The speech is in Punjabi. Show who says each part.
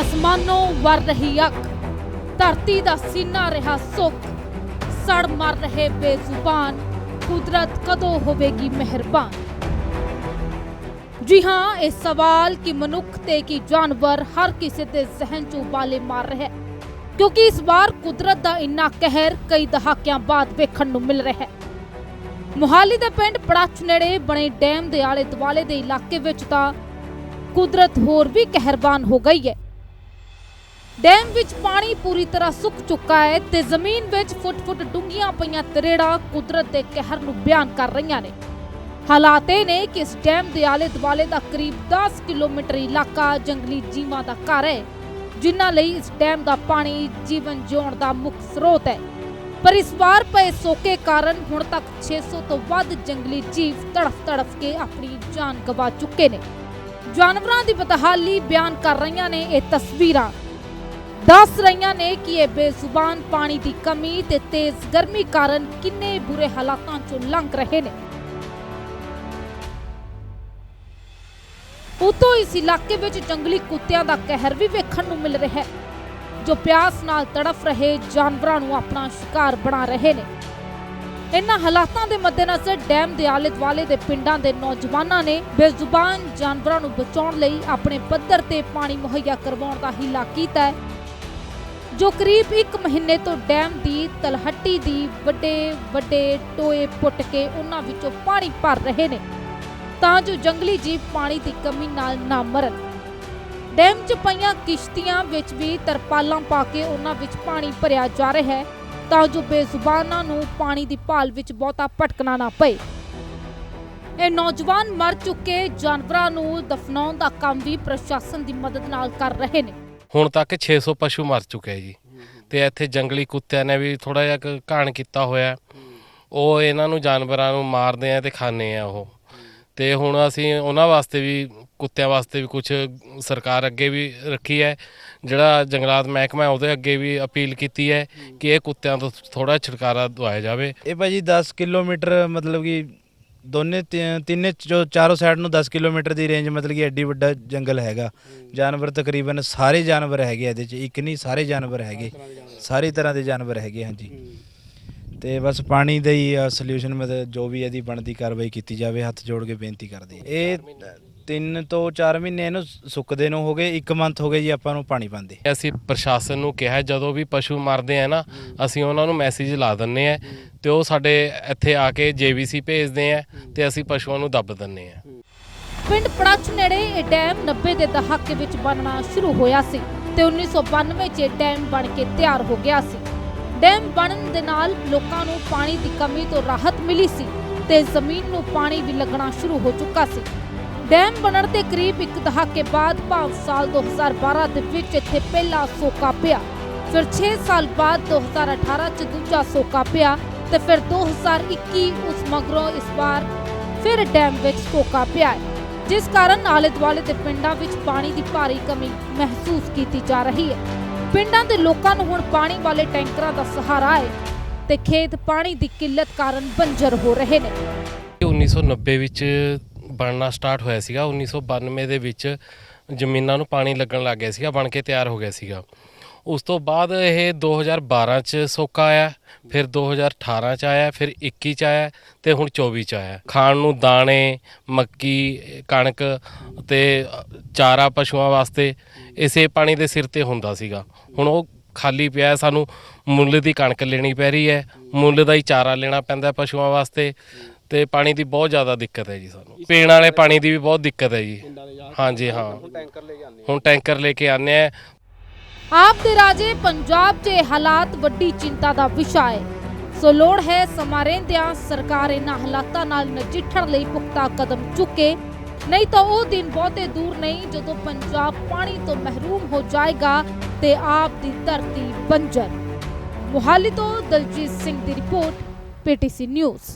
Speaker 1: ਅਸਮਾਨੋਂ ਵਰ ਰਹੀ ਅੱਖ, ਧਰਤੀ ਦਾ ਸੀਨਾ ਰਿਹਾ ਸੁੱਕ ਸੜ ਮਰ ਰਹੇ ਬੇਜ਼ੁਬਾਨ, ਕੁਦਰਤ ਕਦੋਂ ਹੋਵੇਗੀ ਮਿਹਰਬਾਨ? ਜੀ ਹਾਂ, ਇਹ ਸਵਾਲ ਕਿ ਮਨੁੱਖ ਤੇ ਕਿ ਜਾਨਵਰ ਹਰ ਕਿਸੇ ਦੇ ਜ਼ਿਹਨ 'ਚ ਉਬਾਲੇ ਮਾਰ ਰਿਹਾ ਹੈ। ਕਿਉਂਕਿ ਇਸ ਵਾਰ ਕੁਦਰਤ ਦਾ ਇੰਨਾ ਕਹਿਰ ਕਈ ਦਹਾਕਿਆਂ ਬਾਅਦ ਵੇਖਣ ਨੂੰ ਮਿਲ ਰਿਹਾ ਹੈ। ਮੁਹਾਲੀ ਦੇ ਪਿੰਡ ਪੜਾਚ ਨੇੜੇ ਬਣੇ ਡੈਮ ਦੇ ਆਲੇ ਦੁਆਲੇ ਦੇ ਇਲਾਕੇ ਵਿੱਚ ਤਾਂ ਕੁਦਰਤ ਹੋਰ ਵੀ ਕਹਿਰਬਾਨ ਹੋ ਗਈ ਹੈ। ਡੈਮ ਵਿੱਚ ਪਾਣੀ ਪੂਰੀ ਤਰ੍ਹਾਂ ਸੁੱਕ ਚੁੱਕਾ ਹੈ ਤੇ ਜ਼ਮੀਨ ਵਿੱਚ ਫੁੱਟ-ਫੁੱਟ ਡੂੰਘੀਆਂ ਪਈਆਂ ਤਰੇੜਾਂ ਕੁਦਰਤ ਦੇ ਕਹਿਰ ਨੂੰ ਬਿਆਨ ਕਰ ਰਹੀਆਂ ਨੇ। ਹਾਲਾਤ ਇਹ ਨੇ ਕਿ ਇਸ ਡੈਮ ਦੇ ਆਲੇ ਦੁਆਲੇ ਦਾ ਕਰੀਬ 10 ਕਿਲੋਮੀਟਰ ਇਲਾਕਾ ਜੰਗਲੀ ਜੀਵਾਂ ਦਾ ਘਰ ਹੈ, ਜਿਨ੍ਹਾਂ ਲਈ ਇਸ ਡੈਮ ਦਾ ਪਾਣੀ ਜੀਵਨ ਜਿਉਣ ਦਾ ਮੁੱਖ ਸਰੋਤ ਹੈ। ਪਰ ਇਸ ਵਾਰ ਪਏ ਸੋਕੇ ਕਾਰਨ ਹੁਣ ਤੱਕ 600 ਤੋਂ ਵੱਧ ਜੰਗਲੀ ਜੀਵ ਤੜਫ-ਤੜਫ ਕੇ ਆਪਣੀ ਜਾਨ ਗਵਾ ਚੁੱਕੇ ਨੇ। ਜਾਨਵਰਾਂ ਦੀ ਬਦਹਾਲੀ ਬਿਆਨ ਕਰ ਰਹੀਆਂ ਨੇ ਇਹ ਤਸਵੀਰਾਂ। ਦੱਸ ਰਹੀਆਂ ਨੇ ਕਿ ਇਹ ਬੇਜ਼ੁਬਾਨ ਪਾਣੀ ਦੀ ਕਮੀ ਤੇ ਤੇਜ਼ ਗਰਮੀ ਕਾਰਨ ਕਿੰਨੇ ਬੁਰੇ ਹਾਲਾਤਾਂ ਚੋਂ ਲੰਘ ਰਹੇ ਨੇ। ਉਤੋਂ ਇਸ ਇਲਾਕੇ ਵਿੱਚ ਜੰਗਲੀ ਕੁੱਤਿਆਂ ਦਾ ਕਹਿਰ ਵੀ ਵੇਖਣ ਨੂੰ ਮਿਲ ਰਿਹਾ ਹੈ, ਜੋ ਪਿਆਸ ਨਾਲ ਤੜਫ ਰਹੇ ਜਾਨਵਰਾਂ ਨੂੰ ਆਪਣਾ ਸ਼ਿਕਾਰ ਬਣਾ ਰਹੇ ਨੇ। ਇਨ੍ਹਾਂ ਹਾਲਾਤਾਂ ਦੇ ਮੱਦੇਨਜ਼ਰ ਡੈਮ ਦੇ ਆਲੇ ਦੁਆਲੇ ਦੇ ਪਿੰਡਾਂ ਦੇ ਨੌਜਵਾਨਾਂ ਨੇ ਬੇਜ਼ੁਬਾਨ ਜਾਨਵਰਾਂ ਨੂੰ ਬਚਾਉਣ ਲਈ ਆਪਣੇ ਪੱਧਰ ਤੇ ਪਾਣੀ ਮੁਹੱਈਆ ਕਰਵਾਉਣ ਦਾ ਹੀਲਾ ਕੀਤਾ ਹੈ। ਜੋ ਕਰੀਬ 1 ਮਹੀਨੇ ਤੋਂ ਡੈਮ ਦੀ ਤਲਹੱਟੀ ਦੀ ਵੱਡੇ ਵੱਡੇ ਟੋਏ ਪੁੱਟ ਕੇ ਉਹਨਾਂ ਵਿੱਚੋਂ ਪਾਣੀ ਭਰ ਰਹੇ ਨੇ, ਤਾਂ ਜੋ ਜੰਗਲੀ ਜੀਵ ਪਾਣੀ ਦੀ ਕਮੀ ਨਾਲ ਨਾ ਮਰਨ। ਡੈਮ 'ਚ ਪਈਆਂ ਕਿਸ਼ਤੀਆਂ ਵਿੱਚ ਵੀ ਤਰਪਾਲਾਂ ਪਾ ਕੇ ਉਹਨਾਂ ਵਿੱਚ ਪਾਣੀ ਭਰਿਆ ਜਾ ਰਿਹਾ ਹੈ, ਤਾਂ ਜੋ ਬੇਜ਼ੁਬਾਨਾਂ ਨੂੰ ਪਾਣੀ ਦੀ ਭਾਲ ਵਿੱਚ ਬਹੁਤਾ ਭਟਕਣਾ ਨਾ ਪਏ। ਇਹ ਨੌਜਵਾਨ ਮਰ ਚੁੱਕੇ ਜਾਨਵਰਾਂ ਨੂੰ ਦਫਨਾਉਣ ਦਾ ਕੰਮ ਵੀ ਪ੍ਰਸ਼ਾਸਨ ਦੀ ਮਦਦ ਨਾਲ ਕਰ ਰਹੇ ਨੇ।
Speaker 2: ਹੁਣ ਤੱਕ 600 ਪਸ਼ੂ ਮਰ ਚੁੱਕੇ ਹੈ ਜੀ। ਤੇ ਇੱਥੇ ਜੰਗਲੀ ਕੁੱਤਿਆਂ ਨੇ ਵੀ ਥੋੜਾ ਜਿਹਾ ਘਾਣ ਕੀਤਾ ਹੋਇਆ। ਉਹ ਇਹਨਾਂ ਨੂੰ ਜਾਨਵਰਾਂ ਨੂੰ ਮਾਰਦੇ ਆ ਤੇ ਖਾਂਦੇ ਆ ਉਹ। ਤੇ ਹੁਣ ਅਸੀਂ ਉਹਨਾਂ ਵਾਸਤੇ ਵੀ, ਕੁੱਤਿਆਂ ਵਾਸਤੇ ਵੀ ਕੁਝ ਸਰਕਾਰ ਅੱਗੇ ਵੀ ਰੱਖੀ ਹੈ। ਜਿਹੜਾ ਜੰਗਲਾਤ ਮਹਿਕਮਾ ਉਹਦੇ ਅੱਗੇ ਵੀ ਅਪੀਲ ਕੀਤੀ ਹੈ ਕਿ ਇਹ ਕੁੱਤਿਆਂ ਤੋਂ ਥੋੜਾ ਛੁਟਕਾਰਾ ਦਵਾਇਆ ਜਾਵੇ।
Speaker 3: ਇਹ ਭਾਜੀ 10 ਕਿਲੋਮੀਟਰ ਮਤਲਬ ਕਿ ਦੋਨੇ ਤਿ- ਤਿੰਨੇ ਜੋ ਚਾਰੋਂ ਸਾਈਡ ਨੂੰ 10 ਕਿਲੋਮੀਟਰ ਦੀ ਰੇਂਜ ਮਤਲਬ ਕਿ ਐਡੀ ਵੱਡਾ ਜੰਗਲ ਹੈਗਾ। ਜਾਨਵਰ ਤਕਰੀਬਨ ਸਾਰੇ ਜਾਨਵਰ ਹੈਗੇ ਇਹਦੇ ਚ ਇੱਕ ਨਹੀਂ ਸਾਰੇ ਜਾਨਵਰ ਹੈਗੇ। ਸਾਰੀ ਤਰ੍ਹਾਂ ਦੇ ਜਾਨਵਰ ਹੈਗੇ ਹਾਂਜੀ। ਤੇ ਬਸ ਪਾਣੀ ਦਾ ਹੀ ਸੋਲੂਸ਼ਨ ਮਤਲਬ ਜੋ ਵੀ ਇਹਦੀ ਬਣਦੀ ਕਾਰਵਾਈ ਕੀਤੀ ਜਾਵੇ ਹੱਥ ਜੋੜ ਕੇ ਬੇਨਤੀ ਕਰਦੇ ਹਾਂ। ਇਹ ਤਿੰਨ ਤੋਂ 4 ਮਹੀਨੇ ਇਹਨੂੰ ਸੁੱਕਦੇ ਨੂੰ ਹੋ ਗਏ 1 ਮੰਥ ਹੋ ਗਏ ਜੀ ਆਪਾਂ ਨੂੰ ਪਾਣੀ ਪਾਉਂਦੇ।
Speaker 2: ਅਸੀਂ ਪ੍ਰਸ਼ਾਸਨ ਨੂੰ ਕਿਹਾ ਜਦੋਂ ਵੀ ਪਸ਼ੂ ਮਰਦੇ ਆ ਨਾ ਅਸੀਂ ਉਹਨਾਂ ਨੂੰ ਮੈਸੇਜ ਲਾ ਦਿੰਨੇ ਆ ਤੇ ਉਹ ਸਾਡੇ ਇੱਥੇ ਆ ਕੇ ਜੀਵੀਸੀ ਭੇਜਦੇ ਆ ਤੇ ਅਸੀਂ ਪਸ਼ੂਆਂ ਨੂੰ ਦੱਬ ਦਿੰਨੇ ਆ।
Speaker 1: ਪਿੰਡ ਪੜਾਚ ਨੇੜੇ ਇਹ ਡੈਮ 90 ਦੇ ਦਹਾਕੇ ਵਿੱਚ ਬਣਨਾ ਸ਼ੁਰੂ ਹੋਇਆ ਸੀ ਤੇ 1992 'ਚ ਇਹ ਡੈਮ ਬਣ ਕੇ ਤਿਆਰ ਹੋ ਗਿਆ ਸੀ। ਡੈਮ ਬਣਨ ਦੇ ਨਾਲ ਲੋਕਾਂ ਨੂੰ ਪਾਣੀ ਦੀ ਕਮੀ ਤੋਂ ਰਾਹਤ ਮਿਲੀ ਸੀ ਤੇ ਜ਼ਮੀਨ ਨੂੰ ਪਾਣੀ ਵੀ ਲੱਗਣਾ ਸ਼ੁਰੂ ਹੋ ਚੁੱਕਾ ਸੀ। ਡੈਮ ਬਣਨ ਦੇ ਕਰੀਬ ਇੱਕ ਦਹਾਕੇ ਬਾਅਦ ਭਾਵ ਸਾਲ 2012 ਦੇ ਵਿੱਚ ਇੱਥੇ ਪਹਿਲਾ ਸੋਕਾ ਪਿਆ। ਫਿਰ 6 ਸਾਲ ਬਾਅਦ 2018 ਚ ਦੂਜਾ ਸੋਕਾ ਪਿਆ ਤੇ ਫਿਰ 2021 ਉਸ ਮਗਰੋਂ ਇਸ ਵਾਰ ਫਿਰ ਡੈਮ ਵਿੱਚ ਸੋਕਾ ਪਿਆ ਜਿਸ ਕਾਰਨ ਆਲੇ ਦੁਆਲੇ ਦੇ ਪਿੰਡਾਂ ਵਿੱਚ ਪਾਣੀ ਦੀ ਭਾਰੀ ਕਮੀ ਮਹਿਸੂਸ ਕੀਤੀ ਜਾ ਰਹੀ ਹੈ। ਪਿੰਡਾਂ ਦੇ ਲੋਕਾਂ ਨੂੰ ਹੁਣ ਪਾਣੀ ਵਾਲੇ ਟੈਂਕਰਾਂ ਦਾ ਸਹਾਰਾ ਹੈ ਤੇ ਖੇਤ ਪਾਣੀ ਦੀ ਕਿੱਲਤ ਕਾਰਨ ਬੰਜਰ ਹੋ ਰਹੇ ਨੇ।
Speaker 2: 1990 ਵਿੱਚ ਬਣਨਾ ਸਟਾਰਟ ਹੋਇਆ ਸੀਗਾ 1992 ਦੇ ਵਿੱਚ ਜ਼ਮੀਨਾਂ ਨੂੰ ਪਾਣੀ ਲੱਗਣ ਲੱਗ ਗਿਆ ਸੀਗਾ, ਬਣ ਕੇ ਤਿਆਰ ਹੋ ਗਿਆ ਸੀਗਾ। ਉਸ ਤੋਂ ਬਾਅਦ ਇਹ 2012 ਚ ਸੋਕਾ ਆਇਆ, ਫਿਰ 2018 ਚ ਆਇਆ, ਫਿਰ 21 ਚ ਆਇਆ ਤੇ ਹੁਣ 24 ਚ ਆਇਆ। ਖਾਣ ਨੂੰ ਦਾਣੇ, ਮੱਕੀ, ਕਣਕ ਤੇ ਚਾਰਾ ਪਸ਼ੂਆਂ ਵਾਸਤੇ ਇਸੇ ਪਾਣੀ ਦੇ ਸਿਰ ਤੇ ਹੁੰਦਾ ਸੀਗਾ। ਹੁਣ ਉਹ ਖਾਲੀ ਪਿਆ, ਸਾਨੂੰ ਮੁੱਲ ਦੀ ਕਣਕ ਲੈਣੀ ਪੈ ਰਹੀ ਹੈ, ਮੁੱਲ ਦਾ ਹੀ ਚਾਰਾ ਲੈਣਾ ਪੈਂਦਾ ਪਸ਼ੂਆਂ ਵਾਸਤੇ। ਤੇ ਪਾਣੀ ਦੀ ਬਹੁਤ ਜ਼ਿਆਦਾ ਦਿੱਕਤ ਹੈ ਜੀ ਸਾਨੂੰ। ਪੀਣ ਵਾਲੇ ਪਾਣੀ ਦੀ ਵੀ ਬਹੁਤ ਦਿੱਕਤ ਹੈ ਜੀ। ਹਾਂਜੀ ਹਾਂ। ਹੁਣ ਟੈਂਕਰ ਲੈ ਕੇ ਆਨੇ ਆ।
Speaker 1: ਆਪ ਦੇ ਰਾਜੇ ਪੰਜਾਬ 'ਚ ਇਹ ਹਾਲਾਤ ਵੱਡੀ ਚਿੰਤਾ ਦਾ ਵਿਸ਼ਾ ਹੈ। ਸੋ ਲੋੜ ਹੈ ਸਮਾਂ ਰਹਿੰਦਿਆਂ ਸਰਕਾਰ ਇਹਨਾਂ ਹਾਲਾਤਾਂ ਨਾਲ ਨਜਿੱਠਣ ਲਈ ਪੁਖਤਾ ਕਦਮ ਚੁੱਕੇ। ਨਹੀਂ ਤਾਂ ਉਹ ਦਿਨ ਬਹੁਤੇ ਦੂਰ ਨਹੀਂ ਜਦੋਂ ਪੰਜਾਬ ਪਾਣੀ ਤੋਂ ਮਹਿਰੂਮ ਹੋ ਜਾਏਗਾ ਤੇ ਆਪ ਦੀ ਧਰਤੀ ਬੰਜਰ। ਮੁਹਾਲੀ ਤੋਂ ਦਲਜੀਤ ਸਿੰਘ ਦੀ ਰਿਪੋਰਟ ਪੀਟੀਸੀ ਨਿਊਜ਼।